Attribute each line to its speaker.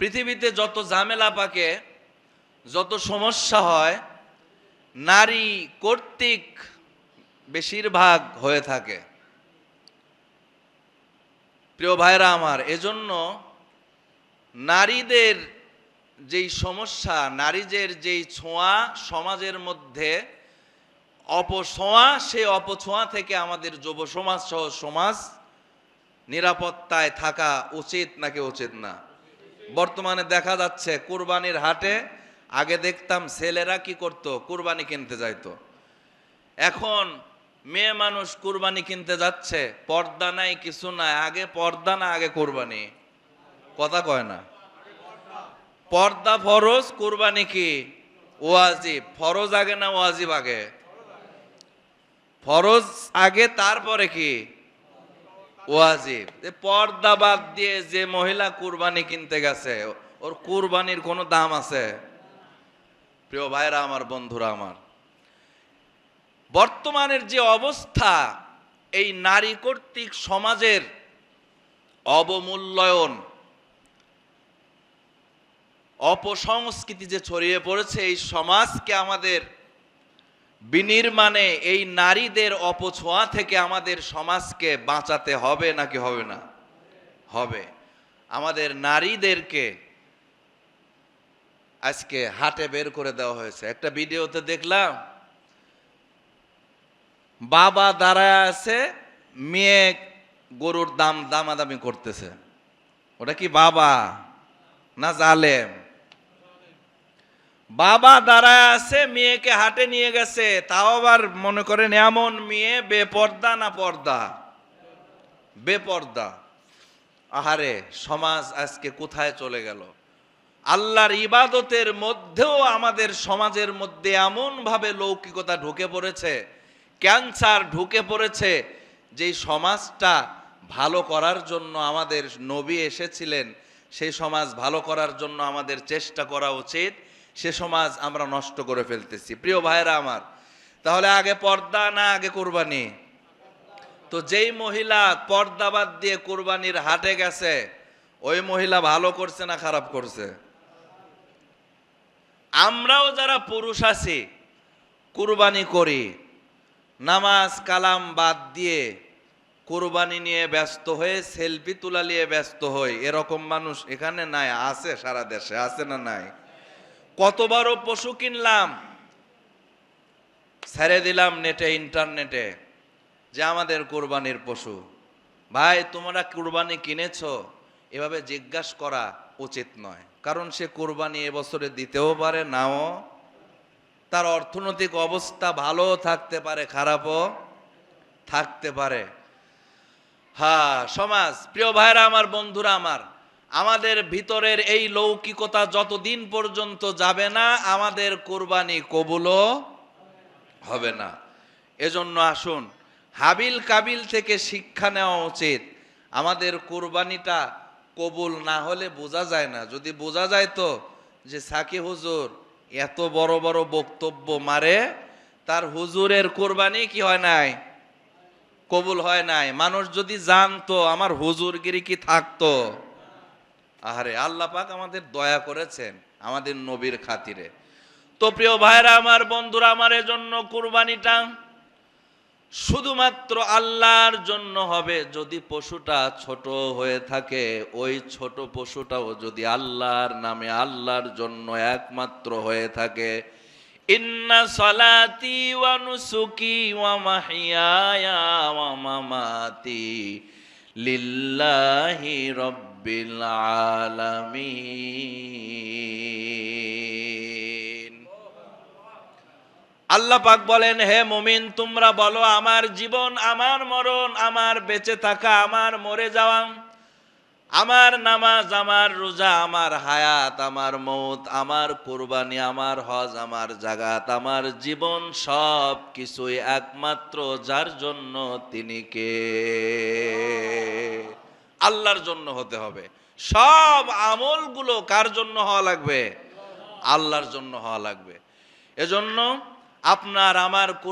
Speaker 1: পৃথিবীতে যত ঝামেলা পাকে, যত সমস্যা হয়, নারী কর্তৃক বেশিরভাগ হয়ে থাকে। প্রিয় ভাইরা আমার, এজন্য নারীদের যেই সমস্যা, নারীদের যেই ছোঁয়া সমাজের মধ্যে, অপছোঁয়া, সেই অপছোঁয়া থেকে আমাদের যুব সমাজ সহ সমাজ নিরাপত্তায় থাকা উচিত নাকি উচিত না? বর্তমানে দেখা যাচ্ছে কুরবানির হাটে আগে দেখতাম ছেলেরা কি করত, কুরবানি কিনতে যাইতো। এখন মেয়ে মানুষ কুরবানি কিনতে যাচ্ছে, পর্দা নাই, কিছু নাই, আগে পর্দা না, আগে কুরবানি। কথা কয় না। পর্দা ফরজ, কুরবানি কি? ওয়াজিব। ফরজ আগে না ওয়াজিব আগে? ফরজ আগে, তারপরে কি? ওয়াজিব। পর্দা বাদ দিয়ে যে মহিলা কুরবানি কিনতে গেছে, ওর কুরবানির কোনো দাম আছে? প্রিয় ভাইরা, আমার বন্ধুরা, আমার। বর্তমানের যে অবস্থা, এই নারী কর্তৃক সমাজের অবমূল্যায়ন, অপসংস্কৃতি যে ছড়িয়ে পড়েছে, এই সমাজকে আমাদের বিনির্মাণে এই নারীদের অপছোঁয়া থেকে আমাদের সমাজকে বাঁচাতে হবে নাকি হবে না? হবে। আমাদের নারীদেরকে আজকে হাটে বের করে দেওয়া হয়েছে। একটা ভিডিওতে দেখলাম, বাবা দাঁড়ায় আছে, মেয়ে গরুর দাম দামাদামি করতেছে। ওটা কি বাবা না জালেম? বাবা দাঁড়ায় আছে, মেয়েকে হাটে নিয়ে গেছে। তাও আবার মনে করেন এমন মেয়ে, বেপর্দা না পর্দা? বেপর্দা। আহারে, সমাজ আজকে কোথায় চলে গেল? আল্লাহর ইবাদতের মধ্যেও আমাদের সমাজের মধ্যে এমন ভাবে লৌকিকতা ঢুকে পড়েছে, ক্যান্সার ঢুকে পড়েছে, যেই সমাজটা ভালো করার জন্য আমাদের নবী এসেছিলেন, সেই সমাজ ভালো করার জন্য আমাদের চেষ্টা করা উচিত। সে সমাজ আমরা নষ্ট করে ফেলতেছি। প্রিয় ভাইরা আমার, তাহলে আগে পর্দা না আগে কোরবানি? তো যেই মহিলা পর্দা বাদ দিয়ে কোরবানির হাটে গেছে, ওই মহিলা ভালো করছে না খারাপ করছে? আমরাও যারা পুরুষ আছি, কুরবানি করি। নামাজ কালাম বাদ দিয়ে কুরবানি নিয়ে ব্যস্ত হয়ে, সেলফি তুলা নিয়ে ব্যস্ত হই। এরকম মানুষ এখানে নাই, আছে সারা দেশে, আছে না নাই? কতবারও পশু কিনলাম? ছেড়ে দিলাম নেটে, ইন্টারনেটে, যে আমাদের কোরবানির পশু। ভাই, তোমরা কুরবানি কিনেছো? এভাবে জিজ্ঞাসা করা উচিত নয়। কারণ সে কোরবানি এবছরে দিতেও পারে, নাও। তার অর্থনৈতিক অবস্থা ভালো থাকতে পারে, খারাপও থাকতে পারে। হ্যাঁ সমাজ, প্রিয় ভাইরা, আমার বন্ধুরা আমার আমাদের ভিতরের এই লৌকিকতা যতদিন পর্যন্ত যাবে না, আমাদের কোরবানি কবুলও হবে না। এজন্য আসুন, হাবিল কাবিল থেকে শিক্ষা নেওয়া উচিত। আমাদের কোরবানিটা কবুল না হলে বোঝা যায় না। যদি বোঝা যায় তো যে সাকি হুজুর এত বড় বড় বক্তব্য মারে, তার হুজুরের কোরবানি কি হয় নাই? কবুল হয় নাই। মানুষ যদি জানতো, আমার হুজুরগিরি কি থাকতো? আহারে, আল্লাহ পাক আমাদের দয়া করেছেন, আমাদের নবীর খাতিরে। তো প্রিয় ভাইরা, আমার বন্ধুরা, আমার এজন্য কুরবানিটা শুধুমাত্র আল্লাহর জন্য হবে। যদি পশুটা ছোট হয়ে থাকে, ওই ছোট পশুটাও যদি আল্লাহর নামে আল্লাহর জন্য একমাত্র হয়ে থাকে, ইন্না সলাতি ওয়া নুসুকি ওয়া মাহিয়ায়া ওয়া মামাতি লিল্লাহি রব্বিল আলামিন। আল্লাহ পাক বলেন, হে মুমিন, তোমরা বলো, আমার জীবন, আমার মরণ, আমার বেঁচে থাকা, আমার মরে যাওয়া, আমার নামাজ, আমার রোজা, আমার হায়াত, আমার মৌত আমার কোরবানি, আমার হজ, আমার জাগাত আমার জীবন সব কিছুই একমাত্র যার জন্য তিনি কে? আল্লাহর জন্য হতে হবে। সব আমলগুলো কার জন্য হওয়া লাগবে? আল্লাহর জন্য হওয়া লাগবে। এজন্য আপনার আমার